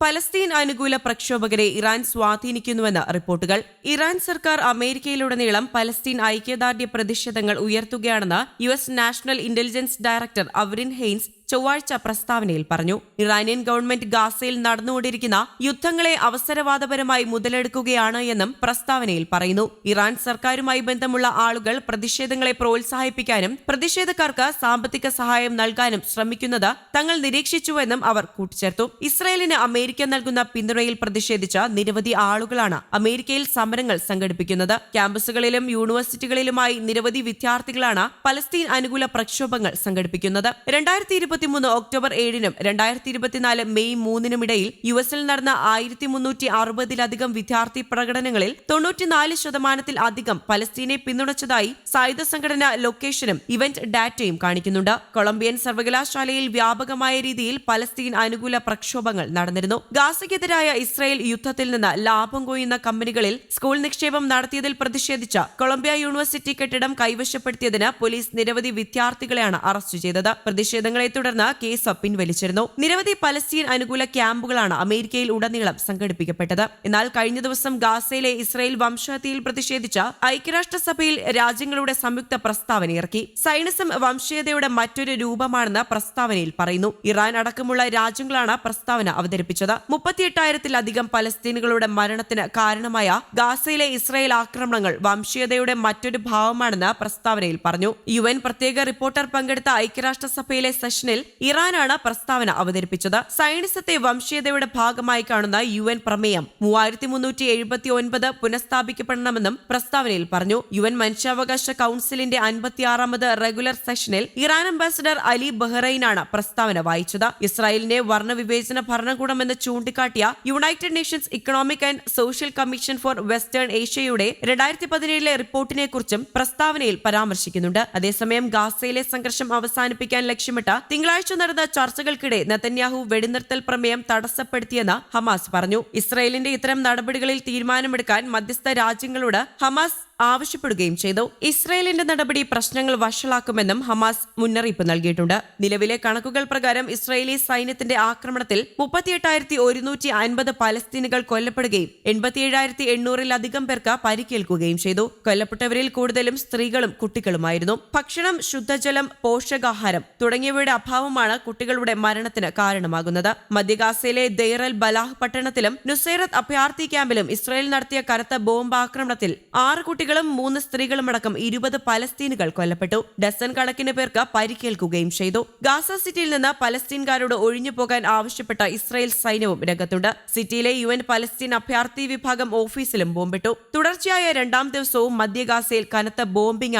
Palestine അനുകൂല പ്രക്ഷോഭകരെ Iran സ്വാധീനിക്കുന്നുവെന്ന് റിപ്പോർട്ടുകൾ. Iran സർക്കാർ അമേരിക്കയിലുടനീളം പലസ്തീൻ ഐക്യദാർഢ്യ പ്രതിഷേധങ്ങൾ ഉയർത്തുകയാണെന്ന് U S national intelligence director Avril Haines ചൊവ്വാഴ്ച പ്രസ്താവനയിൽ പറഞ്ഞു ഇറാനിയൻ ഗവൺമെന്റ് ഗാസയിൽ നടന്നുകൊണ്ടിരിക്കുന്ന യുദ്ധങ്ങളെ അവസരവാദപരമായി മുതലെടുക്കുകയാണ് എന്നും പ്രസ്താവനയിൽ പറയുന്നു. ഇറാൻ സർക്കാരുമായി ബന്ധമുള്ള ആളുകൾ പ്രതിഷേധങ്ങളെ പ്രോത്സാഹിപ്പിക്കാനും പ്രതിഷേധക്കാർക്ക് സാമ്പത്തിക സഹായം നൽകാനും ശ്രമിക്കുന്നത് തങ്ങൾ നിരീക്ഷിച്ചുവെന്നും അവർ കൂട്ടിച്ചേർത്തു. ഇസ്രയേലിന് അമേരിക്ക നൽകുന്ന പിന്തുണയിൽ പ്രതിഷേധിച്ച നിരവധി ആളുകളാണ് അമേരിക്കയിൽ സമരങ്ങൾ സംഘടിപ്പിക്കുന്നത്. ക്യാമ്പസുകളിലും യൂണിവേഴ്സിറ്റികളിലുമായി നിരവധി വിദ്യാർത്ഥികളാണ് പലസ്തീൻ അനുകൂല പ്രക്ഷോഭങ്ങൾ സംഘടിപ്പിക്കുന്നത്. രണ്ടായിരത്തി ഇരുപത്തിമൂന്ന് ഒക്ടോബർ ഏഴിനും രണ്ടായിരത്തി ഇരുപത്തിനാല് മെയ് മൂന്നിനും ഇടയിൽ യു എസിൽ നടന്ന ആയിരത്തി മുന്നൂറ്റി അറുപതിലധികം വിദ്യാർത്ഥി പ്രകടനങ്ങളിൽ തൊണ്ണൂറ്റിനാല് ശതമാനത്തിൽ അധികം പലസ്തീനെ പിന്തുണച്ചതായി സായുധ സംഘടന ലൊക്കേഷനും ഇവന്റ് ഡാറ്റയും കാണിക്കുന്നുണ്ട്. കൊളംബിയൻ സർവകലാശാലയിൽ വ്യാപകമായ രീതിയിൽ പലസ്തീൻ അനുകൂല പ്രക്ഷോഭങ്ങൾ നടന്നിരുന്നു. ഗാസയ്ക്കെതിരായ ഇസ്രായേൽ യുദ്ധത്തിൽ നിന്ന് ലാഭം കൊയ്യുന്ന കമ്പനികളിൽ സ്കൂൾ നിക്ഷേപം നടത്തിയതിൽ പ്രതിഷേധിച്ച കൊളംബിയ യൂണിവേഴ്സിറ്റി കെട്ടിടം കൈവശപ്പെടുത്തിയതിന് പോലീസ് നിരവധി വിദ്യാർത്ഥികളെയാണ് അറസ്റ്റ് ചെയ്തത്. പ്രതിഷേധങ്ങളെ തുടർന്ന് കേസ് പിൻവലിച്ചിരുന്നു നിരവധി പലസ്തീൻ അനുകൂല ക്യാമ്പുകളാണ് അമേരിക്കയിൽ ഉടനീളം സംഘടിപ്പിക്കപ്പെട്ടത്. എന്നാൽ കഴിഞ്ഞ ദിവസം ഗാസയിലെ ഇസ്രയേൽ വംശഹത്യയിൽ പ്രതിഷേധിച്ച ഐക്യരാഷ്ട്രസഭയിൽ രാജ്യങ്ങളുടെ സംയുക്ത പ്രസ്താവന ഇറക്കി. സൈനിസം വംശീയതയുടെ മറ്റൊരു രൂപമാണെന്ന് പ്രസ്താവനയിൽ പറയുന്നു. ഇറാൻ അടക്കമുള്ള രാജ്യങ്ങളാണ് പ്രസ്താവന അവതരിപ്പിച്ചത്. മുപ്പത്തിയെട്ടായിരത്തിലധികം പലസ്തീനുകളുടെ മരണത്തിന് കാരണമായ ഗാസയിലെ ഇസ്രയേൽ ആക്രമണങ്ങൾ വംശീയതയുടെ മറ്റൊരു ഭാവമാണെന്ന് പ്രസ്താവനയിൽ പറഞ്ഞു. യു എൻ പ്രത്യേക റിപ്പോർട്ടർ പങ്കെടുത്ത ഐക്യരാഷ്ട്രസഭയിലെ സെഷനിൽ ഇറാനാണ് പ്രസ്താവന അവതരിപ്പിച്ചത്. സൈനിസത്തെ വംശീയതയുടെ ഭാഗമായി കാണുന്ന യു എൻ പ്രമേയം മൂവായിരത്തി മുന്നൂറ്റി എഴുപത്തി ഒൻപത് പുനഃസ്ഥാപിക്കപ്പെടണമെന്നും പ്രസ്താവനയിൽ പറഞ്ഞു. യു എൻ മനുഷ്യാവകാശ കൌൺസിലിന്റെ അൻപത്തിയാറാമത് റെഗുലർ സെഷനിൽ ഇറാൻ അംബാസിഡർ അലി ബഹ്റൈനാണ് പ്രസ്താവന വായിച്ചത്. ഇസ്രായേലിന്റെ വർണവിവേചന ഭരണകൂടമെന്ന് ചൂണ്ടിക്കാട്ടിയ United Nations Economic and Social Commission for Western ഏഷ്യയുടെ രണ്ടായിരത്തി പതിനേഴിലെ റിപ്പോർട്ടിനെ കുറിച്ചും പ്രസ്താവനയിൽ പരാമർശിക്കുന്നുണ്ട്. അതേസമയം ഗാസയിലെ സംഘർഷം അവസാനിപ്പിക്കാൻ ലക്ഷ്യമിട്ട് തിങ്കളാഴ്ച നടന്ന ചർച്ചകൾക്കിടെ നെതന്യാഹു വെടിനിർത്തൽ പ്രമേയം തടസ്സപ്പെടുത്തിയെന്ന് ഹമാസ് പറഞ്ഞു. ഇസ്രയേലിന്റെ ഇത്തരം നടപടികളിൽ തീരുമാനമെടുക്കാൻ മധ്യസ്ഥ രാജ്യങ്ങളോട് ഹമാസ് ആവശ്യപ്പെടുകയും ചെയ്തു. ഇസ്രയേലിന്റെ നടപടി പ്രശ്നങ്ങൾ വഷളാക്കുമെന്നും ഹമാസ് മുന്നറിയിപ്പ് നൽകിയിട്ടുണ്ട്. നിലവിലെ കണക്കുകൾ പ്രകാരം ഇസ്രയേലി സൈന്യത്തിന്റെ ആക്രമണത്തിൽ മുപ്പത്തിയെട്ടായിരത്തി ഒരുന്നൂറ്റി അൻപത് പലസ്തീനുകൾ കൊല്ലപ്പെടുകയും എൺപത്തിയേഴായിരത്തി എണ്ണൂറിലധികം പേർക്ക് പരിക്കേൽക്കുകയും ചെയ്തു. കൊല്ലപ്പെട്ടവരിൽ കൂടുതലും സ്ത്രീകളും കുട്ടികളുമായിരുന്നു. ഭക്ഷണം ശുദ്ധജലം പോഷകാഹാരം തുടങ്ങിയവയുടെ അഭാവമാണ് കുട്ടികളുടെ മരണത്തിന് കാരണമാകുന്നത്. മധ്യഗാസയിലെ ദെയ്റൽ ബലാഹ് പട്ടണത്തിലും നുസൈറത്ത് അഭയാർത്ഥി ക്യാമ്പിലും ഇസ്രയേൽ നടത്തിയ കനത്ത ബോംബാക്രമണത്തിൽ ആറ് കുട്ടികളും മൂന്ന് സ്ത്രീകളും അടക്കം ഇരുപത് പലസ്തീനുകൾ കൊല്ലപ്പെട്ടു. ഡസൻ കണക്കിന് പേർക്ക് പരിക്കേൽക്കുകയും ചെയ്തു. ഗാസ സിറ്റിയിൽ നിന്ന് പലസ്തീൻകാരോട് ഒഴിഞ്ഞു പോകാൻ ആവശ്യപ്പെട്ട ഇസ്രായേൽ സൈന്യവും രംഗത്തുണ്ട്. സിറ്റിയിലെ യു എൻ പലസ്തീൻ അഭയാർത്ഥി വിഭാഗം ഓഫീസിലും ബോംബിട്ടു. തുടർച്ചയായ രണ്ടാം ദിവസവും മധ്യ ഗാസയിൽ കനത്ത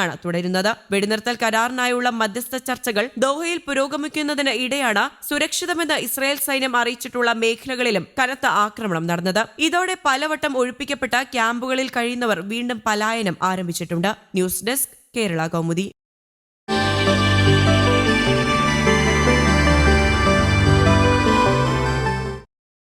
ആണ് തുടരുന്നത്. വെടിനിർത്തൽ കരാറിനായുള്ള മധ്യസ്ഥ ചർച്ചകൾ ദോഹയിൽ പുരോഗമിക്കുന്നതിന് ഇടെയാണ് സുരക്ഷിതമെന്ന് ഇസ്രായേൽ സൈന്യം അറിയിച്ചിട്ടുള്ള മേഖലകളിലും കനത്ത ആക്രമണം നടന്നത്. ഇതോടെ പലവട്ടം ഒഴിപ്പിക്കപ്പെട്ട ക്യാമ്പുകളിൽ കഴിയുന്നവർ വീണ്ടും പലായനം ആരംഭിച്ചിട്ടുണ്ട്. News desk Kerala Kaumudi.